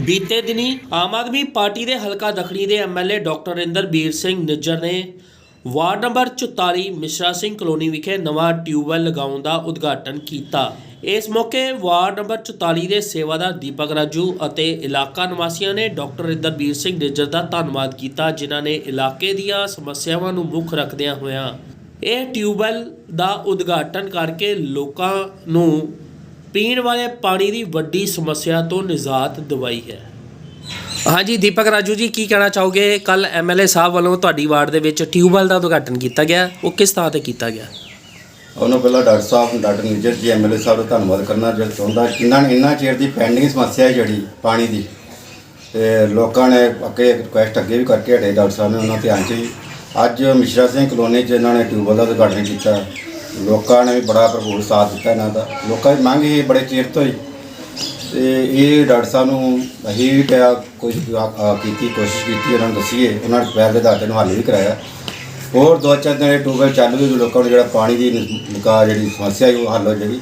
ਬੀਤੇ ਦਿਨੀ ਆਮ ਆਦਮੀ ਪਾਰਟੀ ਦੇ ਹਲਕਾ ਦਖਣੀ ਦੇ ਐਮਐਲਏ ਡਾਕਟਰ ਇੰਦਰਬੀਰ ਸਿੰਘ ਨਿੱਜਰ ਨੇ ward number 44 Mishra Singh colony ਵਿਖੇ ਨਵਾਂ ਟਿਊਬਵੈੱਲ ਲਗਾਉਣ ਦਾ ਉਦਘਾਟਨ ਕੀਤਾ। ਇਸ ਮੌਕੇ ਵਾਰਡ ਨੰਬਰ 44 ਦੇ ਸੇਵਾਦਾਰ ਦੀਪਕ ਰਾਜੂ ਅਤੇ ਇਲਾਕਾ ਨਿਵਾਸੀਆਂ ਨੇ ਡਾਕਟਰ ਇੰਦਰਬੀਰ ਸਿੰਘ ਨਿੱਜਰ ਦਾ ਧੰਨਵਾਦ ਕੀਤਾ, ਜਿਨ੍ਹਾਂ ਨੇ ਇਲਾਕੇ ਦੀਆਂ ਸਮੱਸਿਆਵਾਂ ਨੂੰ ਮੁੱਖ ਰੱਖਦਿਆਂ ਹੋਇਆਂ ਇਹ ਟਿਊਬਵੈੱਲ ਦਾ ਉਦਘਾਟਨ ਕਰਕੇ ਲੋਕਾਂ ਨੂੰ ਪੀਣ ਵਾਲੇ ਪਾਣੀ ਦੀ ਵੱਡੀ ਸਮੱਸਿਆ ਤੋਂ ਨਿਜਾਤ ਦਿਵਾਈ ਹੈ। ਹਾਂਜੀ ਦੀਪਕ ਰਾਜੂ ਜੀ ਕੀ ਕਹਿਣਾ ਚਾਹੋਗੇ? ਕੱਲ ਐਮਐਲਏ ਸਾਹਿਬ ਵੱਲੋਂ ਤੁਹਾਡੀ ਵਾਰਡ ਦੇ ਵਿੱਚ ਟਿਊਬਵੈੱਲ ਦਾ ਉਦਘਾਟਨ ਕੀਤਾ ਗਿਆ। ਉਹ ਕਿਸ ਤਰ੍ਹਾਂ ਤੇ ਕੀਤਾ ਗਿਆ? ਉਹਨੂੰ ਪਹਿਲਾਂ ਡਾਕਟਰ ਸਾਹਿਬ ਡਾਕਟਰ ਨਿਜਰ ਜੀ ਐਮਐਲਏ ਸਾਹਿਬ ਦਾ ਧੰਨਵਾਦ ਕਰਨਾ ਜਿਹੜਾ ਚਾਹੁੰਦਾ। ਕਿੰਨਾਂ ਨੇ ਇੰਨਾ ਚਿਰ ਦੀ ਪੈਂਡਿੰਗ ਸਮੱਸਿਆ ਹੈ ਜਿਹੜੀ ਪਾਣੀ ਦੀ। ਤੇ ਲੋਕਾਂ ਨੇ ਅੱਗੇ ਰਿਕੁਐਸਟ ਅੱਗੇ ਵੀ ਕਰਕੇ ਹਟੇ ਡਾਕਟਰ ਸਾਹਿਬ ਨੇ ਉਹਨਾਂ ਧਿਆਨ 'ਚ ਹੀ। ਅੱਜ ਮਿਸ਼ਰਾ ਸਿੰਘ ਕਲੋਨੀ 'ਚ ਇਹਨਾਂ ਨੇ ਟਿਊਬਵੈੱਲ ਦਾ ਉਦਘਾਟਨ ਕੀਤਾ। ਲੋਕਾਂ ਨੇ ਵੀ ਬੜਾ ਭਰਪੂਰ ਸਾਥ ਦਿੱਤਾ ਇਹਨਾਂ ਦਾ। ਲੋਕਾਂ ਦੀ ਮੰਗ ਹੀ ਬੜੇ ਚਿਰ ਤੋਂ ਹੀ। ਤੇ ਇਹ ਡਾਕਟਰ ਸਾਹਿਬ ਨੂੰ ਅਸੀਂ ਵੀ ਕਿਹਾ ਕੁਝ ਕੀਤੀ, ਕੋਸ਼ਿਸ਼ ਕੀਤੀ, ਉਹਨਾਂ ਨੂੰ ਦੱਸੀਏ। ਉਹਨਾਂ ਨੇ ਪੈਰ ਦੇ ਦਾਤੇ ਨੂੰ ਹੱਲ ਵੀ ਕਰਾਇਆ। ਹੋਰ ਦੋ ਚਾਰ ਦਿਨ ਇਹ ਟਿਊਬਵੈੱਲ ਚਾਲੂ ਵੀ ਲੋਕਾਂ ਨੂੰ ਜਿਹੜਾ ਪਾਣੀ ਦੀ ਨਿਕਾ ਜਿਹੜੀ ਸਮੱਸਿਆ ਹੈ ਉਹ ਹੱਲ ਹੋ ਜਾਏਗੀ।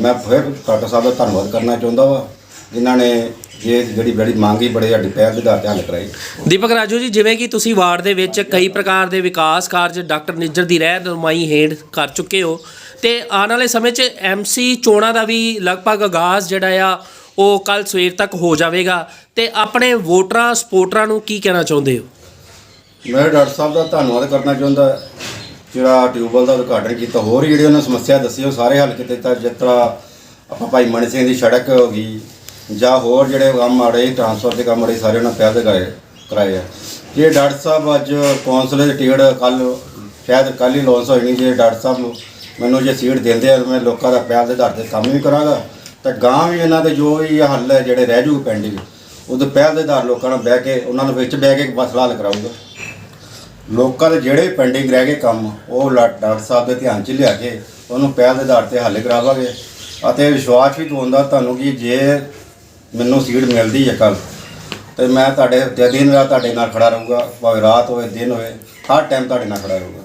ਮੈਂ ਫਿਰ ਡਾਕਟਰ ਸਾਹਿਬ ਦਾ ਧੰਨਵਾਦ ਕਰਨਾ ਚਾਹੁੰਦਾ ਵਾ। ਜਿਨ੍ਹਾਂ ਨੇ ਇਹ ਜਿਹੜੀ ਬੜੀ ਮੰਗ ਹੀ ਬੜੇ ਸਾਡੀ ਪਹਿਲ ਦੇ ਤੇ ਹੱਲ ਕਰਾਈ। ਦੀਪਕ ਰਾਜੂ ਜੀ ਜਿਵੇਂ ਕਿ ਤੁਸੀਂ ਵਾਰਡ ਦੇ ਵਿੱਚ ਕਈ ਪ੍ਰਕਾਰ ਦੇ ਵਿਕਾਸ ਕਾਰਜ ਡਾਕਟਰ ਨਿੱਜਰ ਦੀ ਰਹਿ ਨੁਮਾਈ ਹੇਠ ਕਰ ਚੁੱਕੇ ਹੋ ਤੇ ਆਉਣ ਵਾਲੇ ਸਮੇਂ 'ਚ ਐਮਸੀ ਚੋਣਾਂ ਦਾ ਵੀ ਲਗਭਗ ਆਗਾਜ਼ ਜਿਹੜਾ ਆ ਉਹ ਕੱਲ ਸਵੇਰ ਤੱਕ ਹੋ ਜਾਵੇਗਾ। ਤੇ ਆਪਣੇ ਵੋਟਰਾਂ ਸਪੋਰਟਰਾਂ ਨੂੰ ਕੀ ਕਹਿਣਾ ਚਾਹੁੰਦੇ ਹੋ? ਮੈਂ ਡਾਕਟਰ ਸਾਹਿਬ ਦਾ ਧੰਨਵਾਦ ਕਰਨਾ ਚਾਹੁੰਦਾ। ਜਿਹੜਾ ਟਿਊਬਵੈੱਲ ਦਾ ਉਦਘਾਟਨ ਕੀਤਾ ਹੋਰ ਜਿਹੜੀ ਉਹਨਾਂ ਸਮੱਸਿਆ ਦੱਸੀ ਉਹ ਸਾਰੇ ਹੱਲ ਕੀਤੇ ਤਾਂ ਜਿਸ ਤਰ੍ਹਾਂ ਆਪਾਂ ਭਾਈ ਮਣੀ ਸਿੰਘ ਦੀ ਸੜਕ ਹੋ ਗਈ ਜਾਂ ਹੋਰ ਜਿਹੜੇ ਕੰਮ ਆੜੇ ਟ੍ਰਾਂਸਫਰ ਦੇ ਕੰਮ ਆੜੇ ਸਾਰੇ ਉਹਨਾਂ ਪਹਿਲ ਦੇ ਕਰਾਏ ਕਰਾਏ ਆ। ਜੇ ਡਾਕਟਰ ਸਾਹਿਬ ਅੱਜ ਕੌਂਸਲ ਦੀ ਟਿਕਟ ਕੱਲ ਸ਼ਾਇਦ ਕੱਲ ਹੀ ਲਾਂਚ ਹੋਈ ਨਹੀਂ ਜੇ ਡਾਕਟਰ ਸਾਹਿਬ ਨੂੰ। ਮੈਨੂੰ ਜੇ ਸੀਟ ਦਿੰਦੇ ਆ ਤਾਂ ਮੈਂ ਲੋਕਾਂ ਦਾ ਪਹਿਲ ਦੇ ਆਧਾਰ ਤੇ ਕੰਮ ਵੀ ਕਰਾਂਗਾ। ਤਾਂ ਗਾਂ ਵੀ ਇਹਨਾਂ ਦੇ ਜੋ ਵੀ ਹੱਲ ਹੈ, ਜਿਹੜੇ ਰਹਿ ਜੂ ਪੈਂਡਿੰਗ ਉਹਦੇ ਪਹਿਲ ਦੇ ਆਧਾਰ ਲੋਕਾਂ ਨਾਲ ਬਹਿ ਕੇ, ਉਹਨਾਂ ਨੂੰ ਵਿੱਚ ਬਹਿ ਕੇ ਮਸਲਾ ਹੱਲ ਕਰਾਊਗਾ ਲੋਕਾਂ ਦੇ ਜਿਹੜੇ ਪੈਂਡਿੰਗ ਰਹਿ ਗਏ ਕੰਮ, ਉਹ ਲਾ- ਡਾਕਟਰ ਸਾਹਿਬ ਦੇ ਧਿਆਨ 'ਚ ਲਿਆ ਕੇ ਉਹਨੂੰ ਪਹਿਲ ਦੇ ਆਧਾਰ ਤੇ ਹੱਲ ਕਰਾਵਾਂਗੇ। ਅਤੇ ਵਿਸ਼ਵਾਸ ਵੀ ਦਵਾਉਂਦਾ ਤੁਹਾਨੂੰ ਕਿ ਜੇ ਮੈਨੂੰ ਸੀਟ ਮਿਲਦੀ ਹੈ ਕੱਲ ਤੇ ਮੈਂ ਤੁਹਾਡੇ ਤੇ ਦਿਨ ਰਾਤ ਤੁਹਾਡੇ ਨਾਲ ਖੜਾ ਰਹੂੰਗਾ, ਭਾਵੇਂ ਰਾਤ ਹੋਵੇ, ਦਿਨ ਹੋਵੇ, ਹਰ ਟਾਈਮ ਤੁਹਾਡੇ ਨਾਲ ਖੜਾ ਰਹੂੰਗਾ।